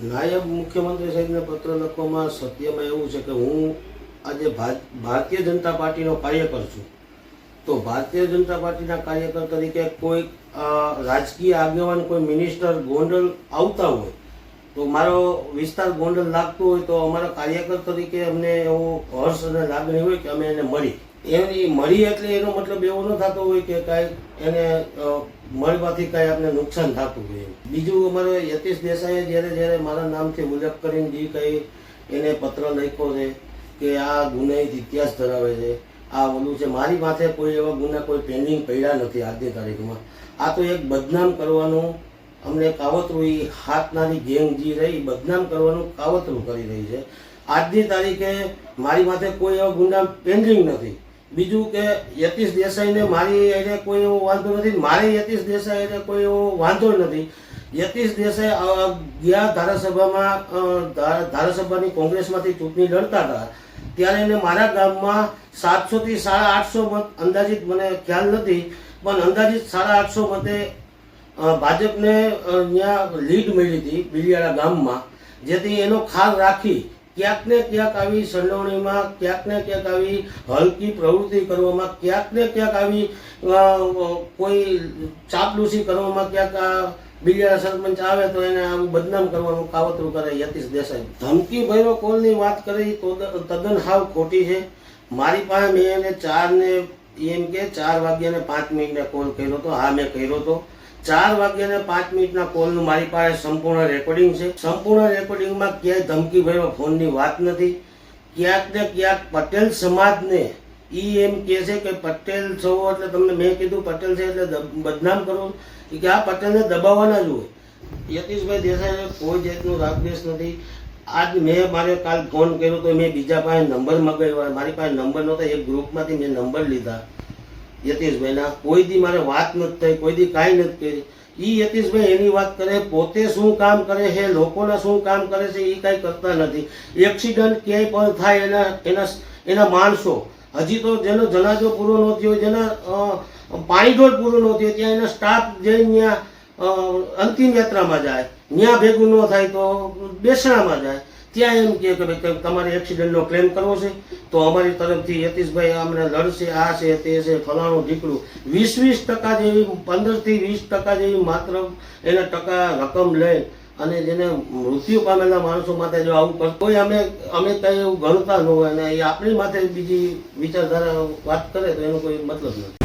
નાયબ મુખ્યમંત્રી સાહેબને પત્ર લખવામાં સત્યમાં એવું છે કે હું આજે ભારતીય જનતા પાર્ટીનો કાર્યકર છું. તો ભારતીય જનતા પાર્ટીના કાર્યકર તરીકે કોઈ રાજકીય આગેવાન, કોઈ મિનિસ્ટર ગોંડલ આવતા હોય, તો મારો વિસ્તાર ગોંડલ લાગતો હોય તો અમારા કાર્યકર તરીકે અમને એવો હર્ષ અને લાગણી હોય કે અમે એને મળી. એની મળી એટલે એનો મતલબ એવો ન થતો હોય કે કાંઈ એને મળવાથી કાંઈ આપણે નુકસાન થતું હોય બીજું અમારે યતીશ દેસાઈએ જ્યારે જ્યારે મારા નામથી ઉલ્લેખ કરીને જે કંઈ એને પત્ર લખ્યો છે કે આ ગુનાહિત ઇતિહાસ ધરાવે છે, આ ઓલું છે, મારી માથે કોઈ એવા ગુના કોઈ પેન્ડિંગ પડ્યા નથી આજની તારીખમાં. આ તો એક બદનામ કરવાનું, અમને કાવતરું એ હાથનારી ગેંગ જે રહી બદનામ કરવાનું કાવતરું કરી રહી છે. આજની તારીખે મારી માથે કોઈ એવા ગુના પેન્ડિંગ નથી. બીજું કે યતીશ દેસાઈને મારી એને કોઈ એવો વાંધો નથી. મારે યતીશ દેસાઈ એને કોઈ એવો વાંધો નથી. યતીશ દેસાઈ ગયા ધારાસભામાં ધારાસભાની કોંગ્રેસમાંથી ચૂંટણી લડતા હતા. ત્યારે એને મારા ગામમાં સાતસોથી સાડા આઠસો મત અંદાજિત મને ખ્યાલ નથી, પણ અંદાજિત સાડા આઠસો મતે ભાજપને અહીંયા લીડ મળી હતી બિલિયાળા ગામમાં, જેથી એનો ખાલ રાખી ક્યાંક ને ક્યાંક આવી સંડોવણીમાં ક્યાંક ક્યાંક આવી હલકી પ્રવૃત્તિ કરવામાં, ક્યાંક ક્યાંક આવી કોઈ ચાપલુસી કરવામાં, ક્યાંક આ બીજા સરપંચ આવે તો એને આવું બદનામ કરવાનું કાવતરું કરે યતીશ દેસાઈ. ધમકી ભર્યો કોલની વાત કરી તો તદ્દન હાવ ખોટી છે. મારી પાસે મેં એને ચાર ને એમ કે ચાર વાગ્યાને પાંચ મિનિટે કોલ કર્યો હતો હા મેં કર્યો હતો ચાર વાગ્યા ને પાંચ મિનિટના કોલનું મારી પાસે સંપૂર્ણ રેકોર્ડિંગ છે. સંપૂર્ણ રેકોર્ડિંગમાં ક્યાંય ધમકી ભર્યો ફોનની વાત નથી. ક્યાંક ને ક્યાંક પટેલ સમાજને ઈ એમ કહે છે કે પટેલ છો એટલે તમને મેં કીધું પટેલ છે એટલે બદનામ કરો. કે આ પટેલને દબાવવાના જ હોય યતીશભાઈ દેસાઈ કોઈ જાતનું રાગદેશ નથી. આજ મેં મારે કાલ ફોન કર્યો તો મેં બીજા પાસે નંબર મગાવ્યો મારી પાસે નંબર નહોતો. એક ગ્રુપમાંથી મેં નંબર લીધા. યતીશભાઈના કોઈ દી મારે વાત નથી થઈ, કોઈ દી કાંઈ નથી કરી. એ યતીશભાઈ એની વાત કરે, પોતે શું કામ કરે છે, લોકોના શું કામ કરે છે એ કાંઈ કરતા નથી. એક્સિડન્ટ ક્યાંય પણ થાય એના એના એના માણસો. હજી તો જેનો જનાજો પૂરો ન થયો, જેના પાણીઢોળ પૂરો ન થયો, ત્યાં એના સ્ટાફ જઈને ત્યાં અંતિમ યાત્રામાં જાય. ત્યાં ભેગું ન થાય તો બેસણામાં જાય. ત્યાં એમ કે ભાઈ તમારે એક્સિડન્ટનો ક્લેમ કરવો છે, તો અમારી તરફથી યતીશભાઈ અમને લડશે, આ છે, તે છે, ફલાણું ઢીકડું. વીસ વીસ ટકા જેવી, પંદરથી વીસ ટકા જેવી માત્ર એને ટકા રકમ લઈ અને જેને મૃત્યુ પામેલા માણસો માટે જો આવું કરતો કોઈ અમે અમે કંઈ એવું ગણતા ન હોય અને એ આપણી માથે બીજી વિચારધારા વાત કરે તો એનો કોઈ મતલબ નથી.